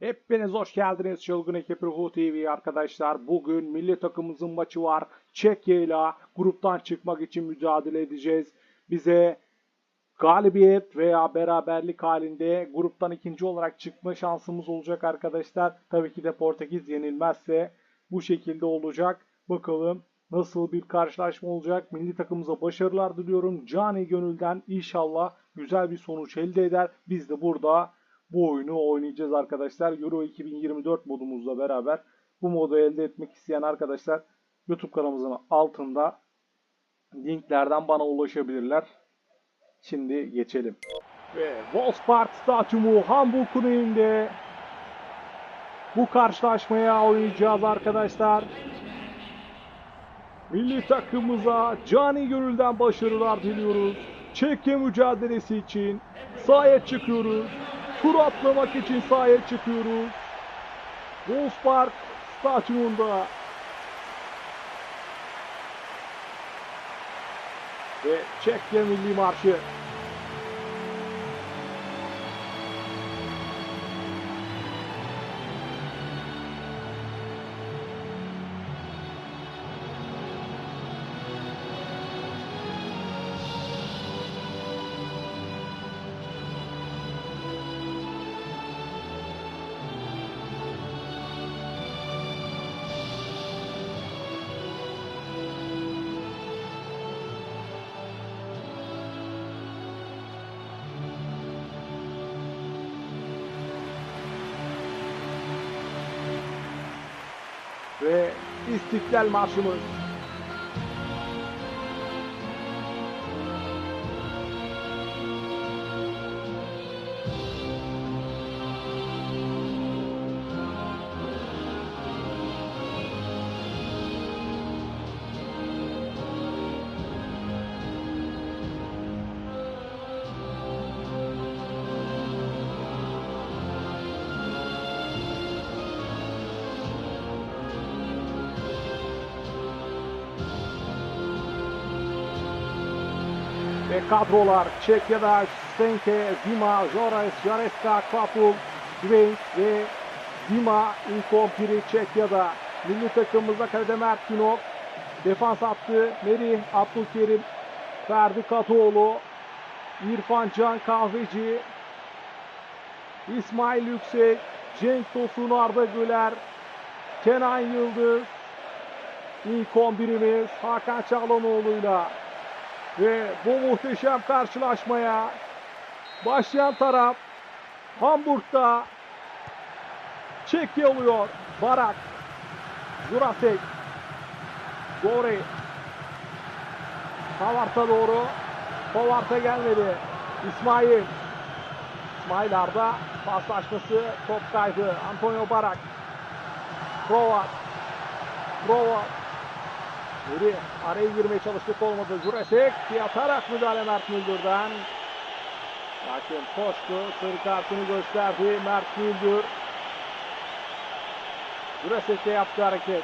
Hepiniz hoş geldiniz Çılgın Ekibi Ruhu TV arkadaşlar. Bugün milli takımımızın maçı var. Çekya ile gruptan çıkmak için mücadele edeceğiz. Bize galibiyet veya beraberlik halinde gruptan ikinci olarak çıkma şansımız olacak arkadaşlar. Tabii ki de Portekiz yenilmezse bu şekilde olacak. Bakalım nasıl bir karşılaşma olacak. Milli takımımıza başarılar diliyorum. Cani gönülden inşallah güzel bir sonuç elde eder. Biz de burada bu oyunu oynayacağız arkadaşlar. Euro 2024 modumuzla beraber bu modu elde etmek isteyen arkadaşlar YouTube kanalımızın altında linklerden bana ulaşabilirler. Şimdi geçelim. Ve Wolfsburg Stadyumu Hamburg Kuneyinde bu karşılaşmaya oynayacağız arkadaşlar. Milli takımımıza cani gönülden başarılar diliyoruz. Çekya mücadelesi için sahaya çıkıyoruz. Tur atlamak için sahaya çıkıyoruz. Wolfsburg Stadyumunda ve Çekya Milli Marşı ve İstiklal Marşımız. Ve kadrolar Çekya'da Stenke, Dima, Joras, Jareska, Kapul, Gvenk ve Dima Inkompiri Çekya'da. Milli takımımızda kalede Mert Günok. Defans attı Merih Abdülkerim, Ferdi Katoğlu, İrfan Can Kahveci, İsmail Yüksek, Cenk Tosun Arda Güler, Kenan Yıldız, ilk 11'imiz Hakan Çağlanoğlu'yla ve bu muhteşem karşılaşmaya başlayan taraf Hamburg'da Çekya oluyor. Barak, Jurasek, Gori, Havart'a doğru. Havart'a gelmedi. İsmail. İsmail Arda paslaşması top kaydı. Antonio Barak. Provat. Provat. Nuri araya girmeye çalıştık olmadı. Jurasek yatarak müdahale Mert Müldür'den. Hakem koştu. Sarı kartını gösterdi. Mert Müldür. Jurasek de yaptı hareket.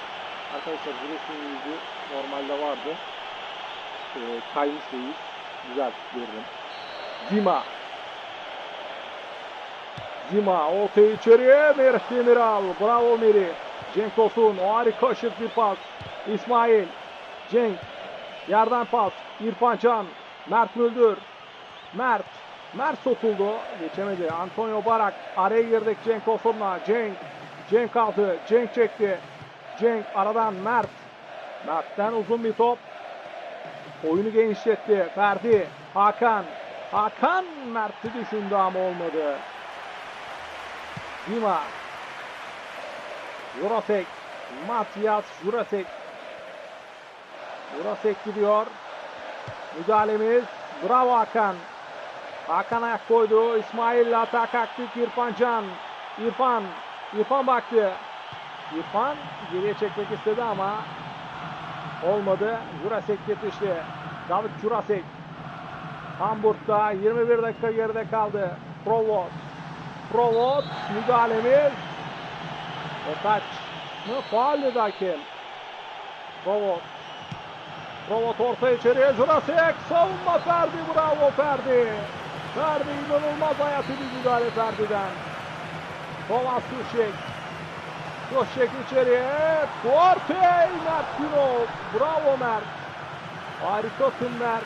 Arkadaşlar Jurasek'in yüzü normalde vardı. Ee, kaymış değil. Güzel gördüm. Dima. Dima ortaya içeriye. Merih Demiral. Bravo Merih. Cenk Tosun. O harika şık bir pas. İsmail. Cenk. Yerden pas. İrfan Can. Mert Müldür. Mert. Mert sokuldu. Geçemedi. Antonio Barak. Araya girdik Cenk Tosun'la. Cenk. Cenk aldı. Cenk çekti. Cenk aradan Mert. Mert'ten uzun bir top. Oyunu genişletti. Ferdi. Hakan. Hakan Mert'i düşündü ama olmadı. Dima. Jurasek. Matias Jurasek. Jurasek gidiyor. Müdahalemiz. Bravo Hakan. Hakan ayak koydu. İsmail atak kalktık. İrfan Can. İrfan. İrfan baktı. İrfan geriye çekmek istedi ama olmadı. Jurasek yetişti. David Jurasek. Hamburg'da 21 dakika geride kaldı. Provot. Provot müdahalemiz. Taç mı? Faal dedi hakem. Provot. Provot orta içeriye. Jurasek. Savunma Ferdi. Bravo Ferdi. Ferdi inanılmaz hayatı bir müdahale Ferdi'den. Thomas Tuchek. Tuchek içeriye. Duarte. Mert Günok. Bravo Mert. Harikasın Mert.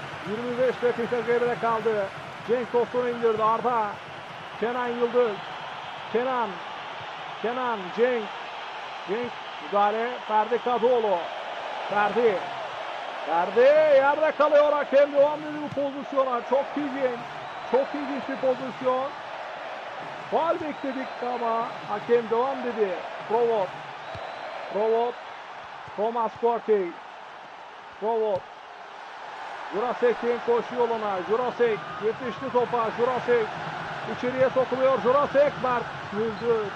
25 dakika geride kaldı. Cenk Tosun'u indirdi Arda. Kenan Yıldız. Kenan. Kenan. Cenk. Cenk müdahale. Ferdi Kadıoğlu. Ferdi. Ferdi yerde kalıyor hakem devam ediyor pozisyona. Çok ilginç. Çok ilginç bir pozisyon. Faal bekledik ama hakem devam dedi. Provot. Provot. Thomas Partey. Provot. Jurasek'in koşu yoluna. Jurasek yetişti topa. Jurasek içeriye sokuluyor. Jurasek Mert Müldür.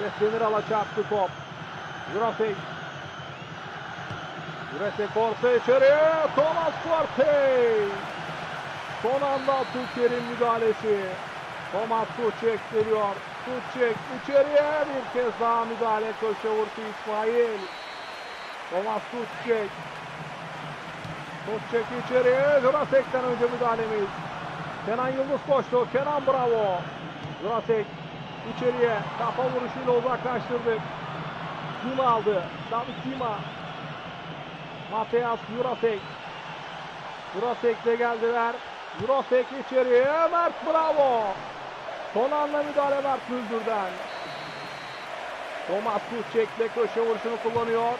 Evet Demiral'a çarptı top. Jurasek. Jurasek orta içeriye. Thomas Partey. Son anda Tuğçer'in müdahalesi. Thomas Tuğçek geliyor. Tuğçek içeriye bir kez daha müdahale. Köşe vurdu İsmail. Thomas Tuğçek. Tuğçek içeriye. Jurasek'ten önce müdahalemiz. Kenan Yıldız koştu. Kenan bravo. Jurasek içeriye. Kafa vuruşuyla uzaklaştırdık. Dima aldı. David Dima. Mateas Jurasek. Jurasek'le geldiler. Jurasek içeriye. Mert bravo. Son anda müdahale Mert Müldür'den. Thomas Tuchek'le köşe vuruşunu kullanıyor.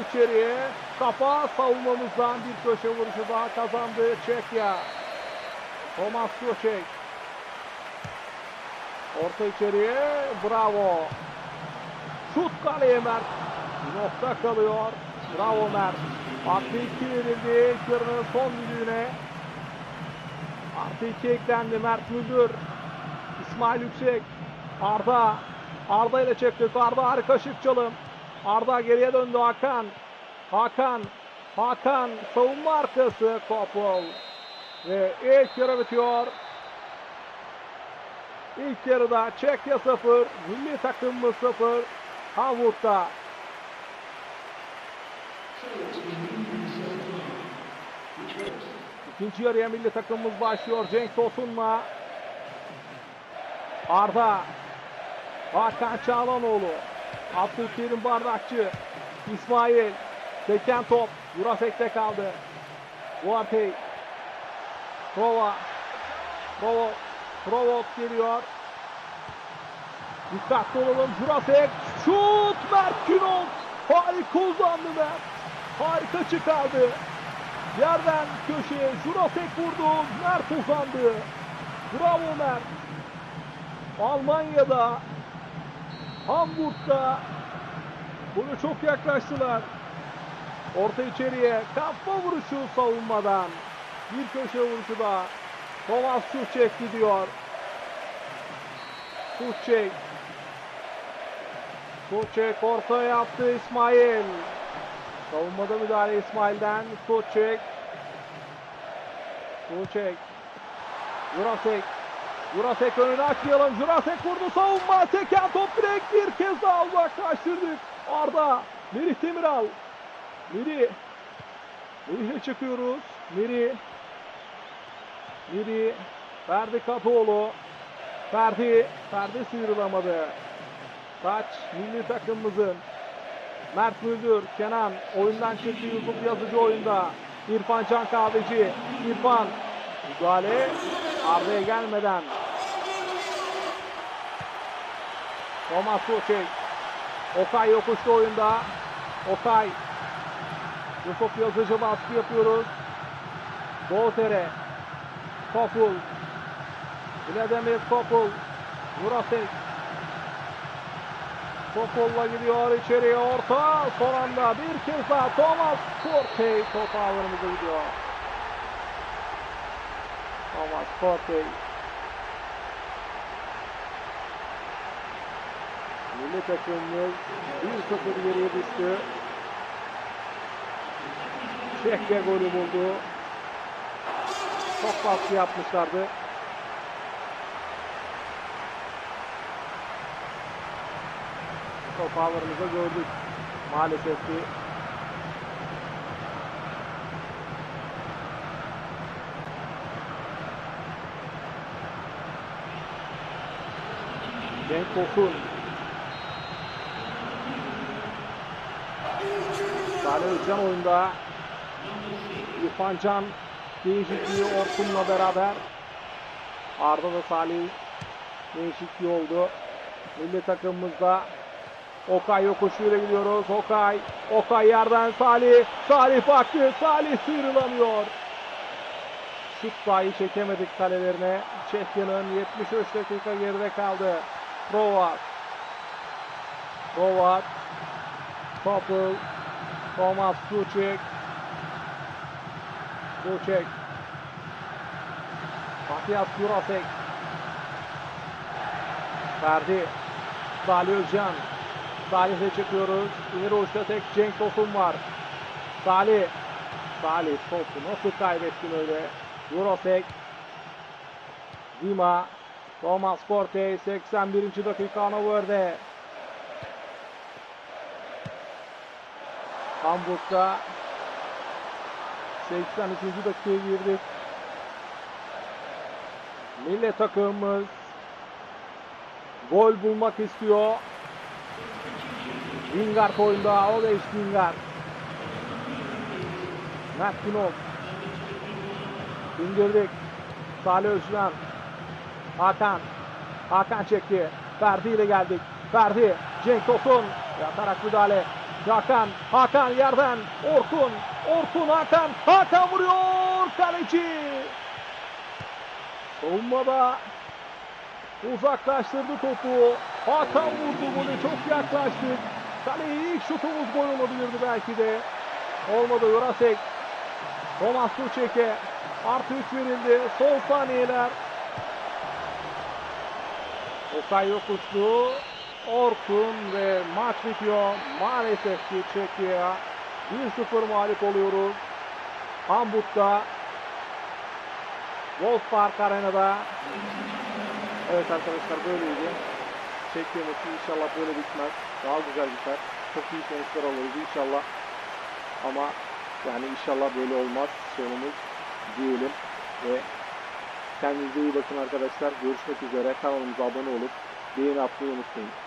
İçeriye kafa savunmamızdan bir köşe vuruşu daha kazandı Çekya. Thomas Tuchek. Orta içeriye bravo. Şut kaleye Mert. Nokta kalıyor. Bravo Mert. Artı 2 verildi. Yarının son düdüğüne. Artı 2 eklendi Mert Müldür. İsmail Yüksek. Arda. Arda ile çektik. Arda harika şık çalım. Arda geriye döndü Hakan. Hakan. Hakan savunma arkası Kopul. Ve ilk yarı bitiyor. İlk yarıda Çekya 0, milli takımımız 0. Hamburg'da İkinci yarıya milli takımımız başlıyor. Cenk Tosun'la Arda Hakan Çağlanoğlu Abdülkerim Bardakçı İsmail Seken top Jurasek'te kaldı. Duarte Prova Provo Provot geliyor. Dikkatli olalım. Jurasek şut Mert Günok. Harika uzandı Mert. Harika çıkardı. Yerden köşeye Jurasek vurdu. Mert uzandı. Bravo Mert. Almanya'da Hamburg'da bunu çok yaklaştılar. Orta içeriye kafa vuruşu savunmadan. Bir köşe vuruşu da Thomas Tuchek gidiyor. Tuchek. Tuchek orta yaptı İsmail. Savunmada müdahale İsmail'den. Tuchek. Tuchek. Jurasek. Jurasek önünü açmayalım. Jurasek vurdu savunma. Seken top direkt bir kez daha uzaklaştırdık. Arda. Merih Demiral. Merih. Merih'e çıkıyoruz. Merih. Merih. Ferdi Katoğlu. Ferdi. Ferdi sıyrılamadı. Taç milli takımımızın. Mert Müldür, Kenan oyundan çıktı Yusuf Yazıcı oyunda. İrfan Can Kahveci, İrfan müdahale Arda'ya gelmeden. Thomas Tuchek. Okay yokuşta oyunda. Okay. Yusuf Yazıcı baskı yapıyoruz. Doğutere. Kopul. Vladimir Kopul. Jurasek. Kopul'la gidiyor içeriye orta. Son anda bir kez daha Thomas Kortey top ağlarımıza gidiyor. Thomas Kortey. Milli takımımız 1-0 geriye düştü. Çekya golü buldu. Çok baskı yapmışlardı. Top ağlarımızda gördük. Maalesef ki Cenk Tosun. Salih Özcan oyunda. İrfan Can değişikliği Orkun'la beraber. Arda da Salih değişikliği oldu. Milli takımımızda Okay yokuşuyla gidiyoruz. Okay. Okay yerden Salih. Salih baktı. Salih sıyrılamıyor. Şut dahi çekemedik kalelerine. Çekya'nın 73 dakika geride kaldı. Rovat. Rovat. Topul. Thomas Suçek. Suçek. Matias Jurasek. Ferdi. Salih Özcan. Salih'le çıkıyoruz. İleri uçta tek Cenk Tosun var. Salih. Salih topu nasıl kaybettin öyle? Jurasek. Dima. Thomas Corte 81. dakika Anaver'de. Hamburg'da 83. dakikaya girdik. Milli takımımız gol bulmak istiyor. Lingard oyunda. O da iş Lingard. Mert Günok. İndirdik. Salih Özcan. Hakan. Hakan çekti. Ferdi ile geldik. Ferdi. Cenk Tosun. Yatarak müdahale. Hakan. Hakan yerden. Orkun. Orkun Hakan. Hakan vuruyor. Kaleci. Savunmada uzaklaştırdı topu. Hakan vurdu bunu. Çok yaklaştık. Kaleye ilk şutumuz gol olabilirdi belki de. Olmadı Jurasek. Thomas Tuchek'e artı 3 verildi. Son saniyeler. Okay yokuştu. Orkun ve maç bitiyor. Maalesef ki Çekya 1-0 mağlup oluyoruz. Hamburg'da Wolfspark Arena'da Evet arkadaşlar böyleydi. Çekya maçı inşallah böyle bitmez. Daha güzel biter. Çok iyi sonuçlar alırız inşallah. Ama yani inşallah böyle olmaz sonumuz diyelim ve kendinize iyi bakın arkadaşlar. Görüşmek üzere. Kanalımıza abone olup beğeni atmayı unutmayın.